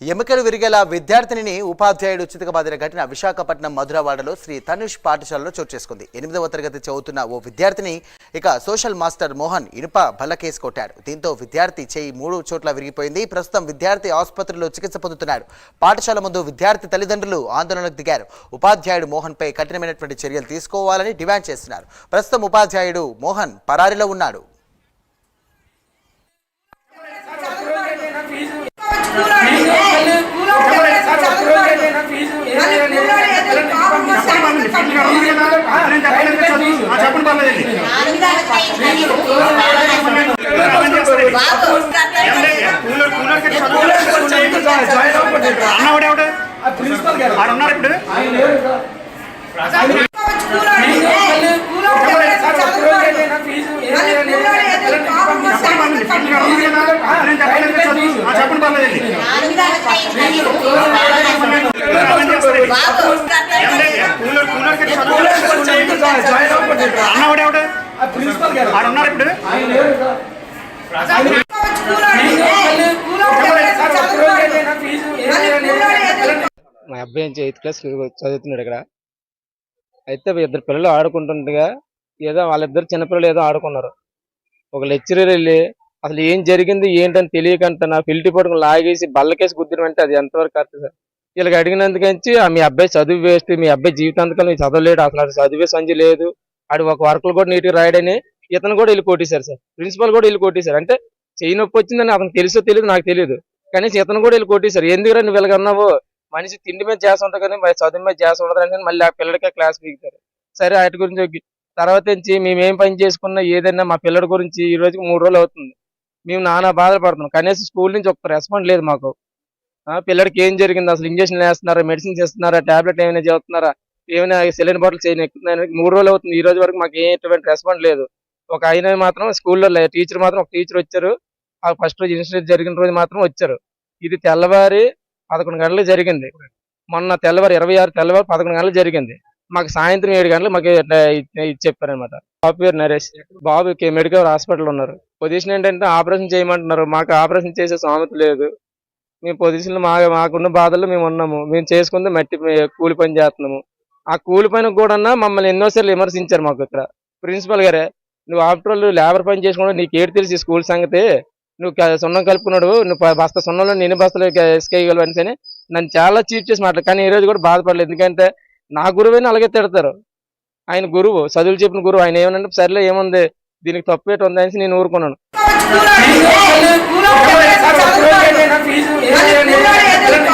ఎముకలు విరిగేలా విద్యార్థినిని ఉపాధ్యాయుడు చితకబాదిన ఘటన విశాఖపట్నం మధురవాడలో శ్రీ తనుష్ పాఠశాలలో చోటు చేసుకుంది. ఎనిమిదవ తరగతి చదువుతున్న ఓ విద్యార్థిని ఇక సోషల్ మాస్టర్ మోహన్ ఇనుప బల్లకేసి కొట్టాడు. దీంతో విద్యార్థి చేయి మూడు చోట్ల విరిగిపోయింది. ప్రస్తుతం విద్యార్థి ఆసుపత్రిలో చికిత్స పొందుతున్నాడు. పాఠశాల ముందు విద్యార్థి తల్లిదండ్రులు ఆందోళనకు దిగారు. ఉపాధ్యాయుడు మోహన్పై కఠినమైనటువంటి చర్యలు తీసుకోవాలని డిమాండ్ చేస్తున్నారు. ప్రస్తుతం ఉపాధ్యాయుడు మోహన్ పరారిలో ఉన్నాడు. Please. అన్నవాడు ఎవడు ప్రిన్సిపల్ గారు. ఆడు ఉన్నారు ఇప్పుడు? చెప్పండి పర్లేదు కూలర్ కూలర్కి అన్నవాడు ఎవడు ప్రిన్సిపల్ గారు. ఆడు ఉన్నారు ఇప్పుడు? అబ్బాయి నుంచి ఎయిత్ క్లాస్ చదువుతున్నాడు ఇక్కడ. అయితే ఇద్దరు పిల్లలు ఆడుకుంటుండగా ఏదో వాళ్ళిద్దరు చిన్నపిల్లలు ఏదో ఆడుకున్నారు. ఒక లెక్చరర్ వెళ్ళి అసలు ఏం జరిగింది ఏంటని తెలియకంట నా ఫిల్టీ పట్టుకుని లాగేసి బల్లకేసి గుద్దిన అంటే అది ఎంతవరకు కరెక్ట్ సార్? వీళ్ళకి అడిగినందుకంచి "ఆ, మీ అబ్బాయి చదువు వేస్ట్ మీ అబ్బాయి జీవితాంతకాలం చదవలేడు అసలు అది చదివే సంజి లేదు. ఆడు ఒక వర్కులు కూడా నీట్గా రాయడని ఇతను కూడా వీళ్ళు కొట్టేశారు సార్. ప్రిన్సిపల్ కూడా వీళ్ళు కొట్టేశారు. అంటే చెయ్యి నొప్పి వచ్చిందని అతను తెలుసో తెలియదు నాకు తెలియదు కనీసం ఇతను కూడా వీళ్ళు కొట్టేశారు. ఎందుకు నువ్వు వెళ్ళగన్నావు మనిషి తిండి మీద చేసి ఉంటుంది కానీ చదువు మీద చేసి ఉండదు అని మళ్ళీ ఆ పిల్లడికి క్లాస్ పీకుతారు. సరే వాటి గురించి తర్వాత నుంచి మేము ఏం పని చేసుకున్నా ఏదైనా మా పిల్లడి గురించి ఈ రోజుకి మూడు రోజులు అవుతుంది. మేము నానా బాధలు పడుతున్నాం. కనీసం స్కూల్ నుంచి ఒక రెస్పాండ్ లేదు మాకు. ఆ, పిల్లడికి ఏం జరిగింది? అసలు ఇంజక్షన్ వేస్తున్నారా? మెడిసిన్స్ ఇస్తున్నారా టాబ్లెట్ ఏమైనా చేస్తున్నారా ఏమైనా సెలైన్ బాటిల్ చేయని మూడు రోజులు అవుతుంది. ఈ రోజు వరకు మాకు ఏ ఎటువంటి రెస్పాండ్ లేదు. ఒక ఆయన మాత్రం స్కూల్లో టీచర్ మాత్రం ఒక టీచర్ వచ్చారు. ఆ ఫస్ట్ రోజు ఇన్సిడెంట్ జరిగిన రోజు మాత్రం వచ్చారు. ఇది తెల్లవారి పదకొండు గంటలకు జరిగింది. మొన్న తెల్లవారు ఇరవై ఆరు తెల్లవారు పదకొండు గంటలకు జరిగింది. మాకు సాయంత్రం ఏడు గంటలు మాకు ఇది చెప్పారనమాట బాబు పేరు నరేష్. బాబు మెడికల్ హాస్పిటల్ ఉన్నారు. పొజిషన్ ఏంటంటే ఆపరేషన్ చేయమంటున్నారు. మాకు ఆపరేషన్ చేసే సామెత లేదు. మేము పొజిషన్ మా మాకున్న బాధల్లో మేము ఉన్నాము. మేము చేసుకుంది మట్టి కూలి పని చేస్తున్నాము. ఆ కూలి పని కూడా మమ్మల్ని ఎన్నోసార్లు విమర్శించారు మాకు ఇక్కడ. ప్రిన్సిపల్ గారే నువ్వు ఆఫ్టర్ ఆల్ లేబర్ పని చేసుకున్నావు నీకు ఏడు తెలిసి స్కూల్ సంగతి. నువ్వు సున్నం కలుపుకున్నాడు నువ్వు బస్తా సున్నంలో నేను బస్తాలు ఇసుకేయగలవు అనేసి అని నన్ను చాలా చీప్ చేసి మాట్లాడు కానీ ఈ రోజు కూడా బాధపడలేదు ఎందుకంటే నా గురువైనా అలాగే తిడతారు ఆయన గురువు చదువులు చెప్పిన గురువు ఆయన ఏమనంటే సర్లే ఏముంది దీనికి తప్పేట ఉంది అనేసి నేను ఊరుకున్నాను